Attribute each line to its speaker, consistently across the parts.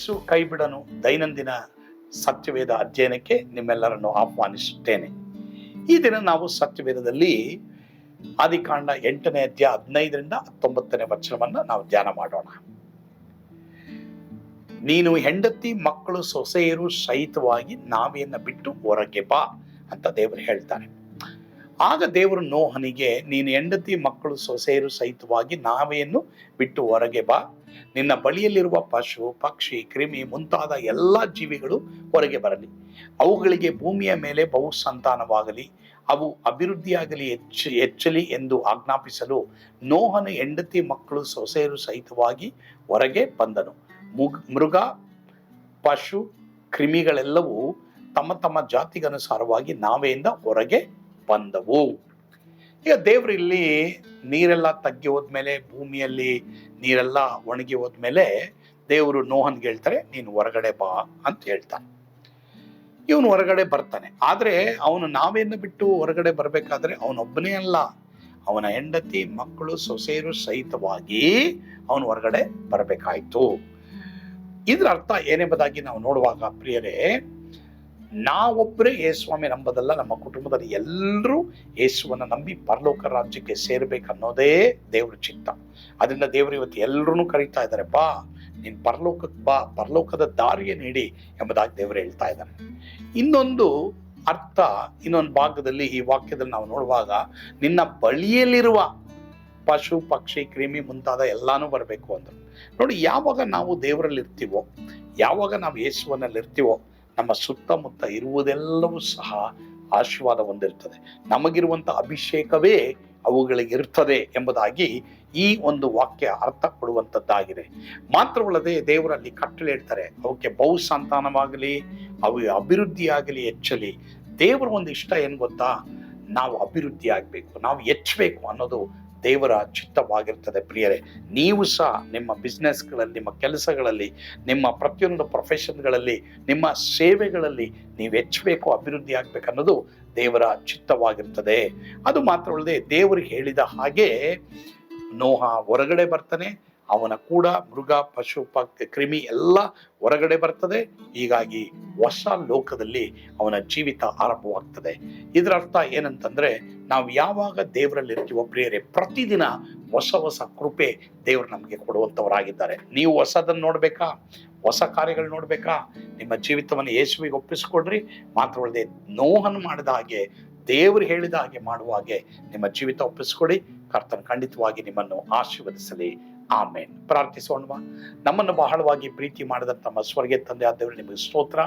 Speaker 1: ಯೇಸು ಕೈಬಿಡನು ದೈನಂದಿನ ಸತ್ಯವೇದ ಅಧ್ಯಯನಕ್ಕೆ ನಿಮ್ಮೆಲ್ಲರನ್ನು ಆಹ್ವಾನಿಸುತ್ತೇನೆ. ಈ ದಿನ ನಾವು ಸತ್ಯವೇದದಲ್ಲಿ ಆದಿಕಾಂಡ ಎಂಟನೇ ಅಧ್ಯಾಯ ಹದಿನೈದರಿಂದ ಹತ್ತೊಂಬತ್ತನೇ ವಚನವನ್ನು ನಾವು ಧ್ಯಾನ ಮಾಡೋಣ. ನೀನು ಹೆಂಡತಿ, ಮಕ್ಕಳು, ಸೊಸೆಯರು ಸಹಿತವಾಗಿ ನಾವೆಯನ್ನ ಬಿಟ್ಟು ಹೊರಗೆ ಬಾ ಅಂತ ದೇವರು ಹೇಳ್ತಾರೆ. ಆಗ ದೇವರು ನೋಹನಿಗೆ, ನೀನು ಹೆಂಡತಿ ಮಕ್ಕಳು ಸೊಸೆಯರು ಸಹಿತವಾಗಿ ನಾವೆಯನ್ನು ಬಿಟ್ಟು ಹೊರಗೆ ಬಾ. ನಿನ್ನ ಬಳಿಯಲ್ಲಿರುವ ಪಶು, ಪಕ್ಷಿ, ಕ್ರಿಮಿ ಮುಂತಾದ ಎಲ್ಲ ಜೀವಿಗಳು ಹೊರಗೆ ಬರಲಿ. ಅವುಗಳಿಗೆ ಭೂಮಿಯ ಮೇಲೆ ಬಹು ಸಂತಾನವಾಗಲಿ ಅವು ಅಭಿವೃದ್ಧಿಯಾಗಲಿ, ಹೆಚ್ಚು, ಹೆಚ್ಚಲಿ ಎಂದು ಆಜ್ಞಾಪಿಸಲು ನೋಹನ ಹೆಂಡತಿ ಮಕ್ಕಳು ಸೊಸೆಯರು ಸಹಿತವಾಗಿ ಹೊರಗೆ ಬಂದನು. ಮುಗ್- ಪಶು, ಕ್ರಿಮಿಗಳೆಲ್ಲವೂ ತಮ್ಮ ತಮ್ಮ ಜಾತಿಗನುಸಾರವಾಗಿ ನಾವೆಯಿಂದ ಹೊರಗೆ ಬಂದವು. ಈಗ ದೇವರು ಇಲ್ಲಿ ನೀರೆಲ್ಲ ತಗ್ಗಿ ಹೋದ್ಮೇಲೆ, ಭೂಮಿಯಲ್ಲಿ ನೀರೆಲ್ಲ ಒಣಗಿ ಹೋದ್ಮೇಲೆ ದೇವರು ನೋಹನ್ಗೆ ಹೇಳ್ತಾರೆ, ನೀನು ಹೊರಗಡೆ ಬಾ ಅಂತ ಹೇಳ್ತಾನೆ ಇವನು ಹೊರಗಡೆ ಬರ್ತಾನೆ. ಆದರೆ ಅವನು ನಾವೇನು ಬಿಟ್ಟು ಹೊರಗಡೆ ಬರಬೇಕಾದ್ರೆ ಅವನೊಬ್ಬನೇ ಅಲ್ಲ. ಅವನ ಹೆಂಡತಿ, ಮಕ್ಕಳು, ಸೊಸೆಯರು ಸಹಿತವಾಗಿ ಅವನು ಹೊರಗಡೆ ಬರಬೇಕಾಯ್ತು. ಇದರ ಅರ್ಥ ಏನೆಂಬುದಾಗಿ ನಾವು ನೋಡುವಾಗ ಪ್ರಿಯರೇ ನಾವೊಬ್ಬರೇ ಯೇಸ್ವಾಮಿ ನಂಬದಲ್ಲ, ನಮ್ಮ ಕುಟುಂಬದಲ್ಲಿ ಎಲ್ಲರೂ ಯೇಸುವನ್ನ ನಂಬಿ ಪರಲೋಕ ರಾಜ್ಯಕ್ಕೆ ಸೇರಬೇಕನ್ನೋದೇ ದೇವ್ರ ಚಿತ್ತ. ಅದರಿಂದ ದೇವರು ಇವತ್ತು ಎಲ್ಲರೂ ಕರೀತಾ ಇದ್ದಾರೆ, ಬಾ ನಿನ್ನ ಪರಲೋಕಕ್ಕೆ ಬಾ, ಪರಲೋಕದ ದಾರಿಯೇ ನೀಡಿ ಎಂಬುದಾಗಿ ದೇವರು ಹೇಳ್ತಾ ಇದ್ದಾರೆ. ಇನ್ನೊಂದು ಅರ್ಥ, ಇನ್ನೊಂದು ಭಾಗದಲ್ಲಿ ಈ ವಾಕ್ಯದಲ್ಲಿ ನಾವು ನೋಡುವಾಗ, ನಿನ್ನ ಬಳಿಯಲ್ಲಿರುವ ಪಶು, ಪಕ್ಷಿ, ಕ್ರಿಮಿ ಮುಂತಾದ ಎಲ್ಲಾನು ಬರಬೇಕು ಅಂದರು. ನೋಡಿ, ಯಾವಾಗ ನಾವು ದೇವರಲ್ಲಿ ಇರ್ತೀವೋ ಯಾವಾಗ ನಾವು ಯೇಸುವನಲ್ಲಿ ಇರ್ತೀವೋ ನಮ್ಮ ಸುತ್ತಮುತ್ತ ಇರುವುದೆಲ್ಲವೂ ಸಹ ಆಶೀರ್ವಾದ ಹೊಂದಿರ್ತದೆ ನಮಗಿರುವಂಥ ಅಭಿಷೇಕವೇ ಅವುಗಳಿಗೆ ಇರ್ತದೆ ಎಂಬುದಾಗಿ ಈ ಒಂದು ವಾಕ್ಯ ಅರ್ಥ ಕೊಡುವಂಥದ್ದಾಗಿದೆ ಮಾತ್ರವಲ್ಲದೆ ದೇವರಲ್ಲಿ ಕಟ್ಟಳೆ ಇಡ್ತಾರೆ. ಅವಕ್ಕೆ ಬಹು ಸಂತಾನವಾಗಲಿ ಅವು ಅಭಿವೃದ್ಧಿಯಾಗಲಿ, ಹೆಚ್ಚಲಿ. ದೇವರ ಒಂದು ಇಷ್ಟ ಏನು ಗೊತ್ತಾ? ನಾವು ಅಭಿವೃದ್ಧಿ ಆಗಬೇಕು ನಾವು ಹೆಚ್ಚಬೇಕು ಅನ್ನೋದು ದೇವರ ಚಿತ್ತವಾಗಿರ್ತದೆ ಪ್ರಿಯರೇ. ನೀವು ಸಹ ನಿಮ್ಮ ಬಿಸ್ನೆಸ್ಗಳಲ್ಲಿ ನಿಮ್ಮ ಕೆಲಸಗಳಲ್ಲಿ, ನಿಮ್ಮ ಪ್ರತಿಯೊಂದು ಪ್ರೊಫೆಷನ್ಗಳಲ್ಲಿ ನಿಮ್ಮ ಸೇವೆಗಳಲ್ಲಿ ನೀವು ಹೆಚ್ಚಬೇಕು, ಅಭಿವೃದ್ಧಿ ಆಗಬೇಕು ಅನ್ನೋದು ದೇವರ ಚಿತ್ತವಾಗಿರ್ತದೆ. ಅದು ಮಾತ್ರವಲ್ಲದೆ ದೇವರು ಹೇಳಿದ ಹಾಗೆ ನೋಹ ಹೊರಗಡೆ ಬರ್ತಾನೆ ಅವನ ಕೂಡ ಮೃಗ, ಪಶು ಪಕ್ ಕ್ರಿಮಿ ಎಲ್ಲ ಹೊರಗಡೆ ಬರ್ತದೆ. ಹೀಗಾಗಿ ಹೊಸ ಲೋಕದಲ್ಲಿ ಅವನ ಜೀವಿತ ಆರಂಭವಾಗ್ತದೆ. ಇದರ ಅರ್ಥ ಏನಂತಂದ್ರೆ, ನಾವು ಯಾವಾಗ ದೇವರಲ್ಲಿ ಇರ್ತೀವೋ ಪ್ರಿಯರೇ, ಪ್ರತಿದಿನ ಹೊಸ ಹೊಸ ಕೃಪೆ ದೇವರು ನಮಗೆ ಕೊಡುವಂಥವರಾಗಿದ್ದಾರೆ ನೀವು ಹೊಸದನ್ನು ನೋಡಬೇಕಾ? ಹೊಸ ಕಾರ್ಯಗಳು ನೋಡಬೇಕಾ? ನಿಮ್ಮ ಜೀವಿತವನ್ನು ಯೇಸುವಿಗೆ ಒಪ್ಪಿಸ್ಕೊಡ್ರಿ. ಮಾತ್ರವಲ್ಲದೆ ನೋಹನ್ ಮಾಡಿದ ಹಾಗೆ, ದೇವರು ಹೇಳಿದ ಹಾಗೆ ಮಾಡುವ ಹಾಗೆ ನಿಮ್ಮ ಜೀವಿತ ಒಪ್ಪಿಸ್ಕೊಡಿ. ಕರ್ತನ ಖಂಡಿತವಾಗಿ ನಿಮ್ಮನ್ನು ಆಶೀರ್ವದಿಸಲಿ. ಆಮೇನ್. ಪ್ರಾರ್ಥಿಸೋಣವಾ ನಮ್ಮನ್ನು ಬಹಳವಾಗಿ ಪ್ರೀತಿ ಮಾಡಿದ ತಮ್ಮ ಸ್ವರ್ಗೆ ತಂದೆ ಆದವರು ನಿಮಗೆ ಸ್ತೋತ್ರ.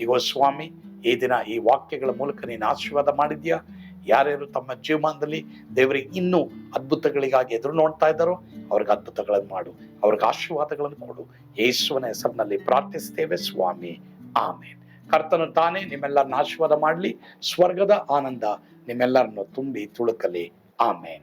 Speaker 1: ಈಗ ಸ್ವಾಮಿ, ಈ ದಿನ ಈ ವಾಕ್ಯಗಳ ಮೂಲಕ ನೀನು ಆಶೀರ್ವಾದ ಮಾಡಿದ್ಯಾ ಯಾರ್ಯಾರು ತಮ್ಮ ಜೀವಮಾನದಲ್ಲಿ ದೇವರಿಗೆ ಇನ್ನೂ ಅದ್ಭುತಗಳಿಗಾಗಿ ಎದುರು ನೋಡ್ತಾ ಇದ್ದಾರೋ, ಅವ್ರಿಗೆ ಅದ್ಭುತಗಳನ್ನು ಮಾಡು. ಅವ್ರಿಗೆ ಆಶೀರ್ವಾದಗಳನ್ನು ಕೊಡು. ಯೇಸುವನ ಹೆಸರಿನಲ್ಲಿ ಪ್ರಾರ್ಥಿಸ್ತೇವೆ ಸ್ವಾಮಿ. ಆಮೇನ್. ಕರ್ತನು ತಾನೇ ನಿಮ್ಮೆಲ್ಲರನ್ನ ಆಶೀರ್ವಾದ ಮಾಡಲಿ. ಸ್ವರ್ಗದ ಆನಂದ ನಿಮ್ಮೆಲ್ಲರನ್ನು ತುಂಬಿ ತುಳುಕಲಿ. ಆಮೇನ್.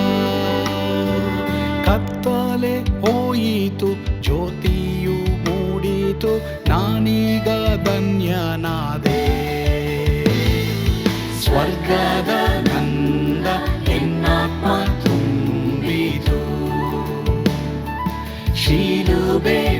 Speaker 1: ಕತ್ತಲೆ ಹೋಯಿತು ಜ್ಯೋತಿಯು ಮೂಡಿತು ನಾನೀಗ ಧನ್ಯನಾದೆ. ಸ್ವರ್ಗದ ನಂದ ಎನ್ನಾತ್ಮ ತುಂಬಿತು. ಶೀಲುಬೆ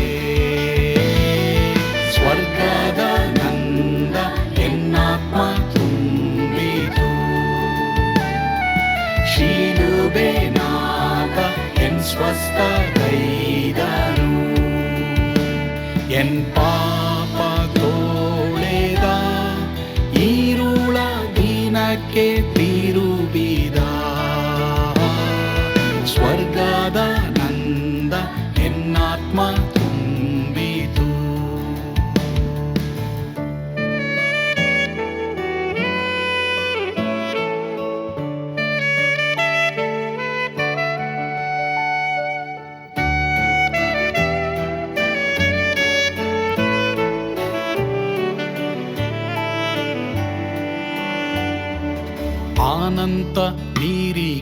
Speaker 1: ಹಸ್ತೈದನು ಎನ್ ಪಾಪ ತೋಳೆದ ಈರುಳ ದಿನಕ್ಕೆ ತಿರುಬಿ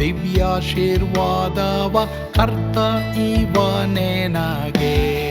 Speaker 1: दिव्याशीर्वाद अर्थ इव नेनागे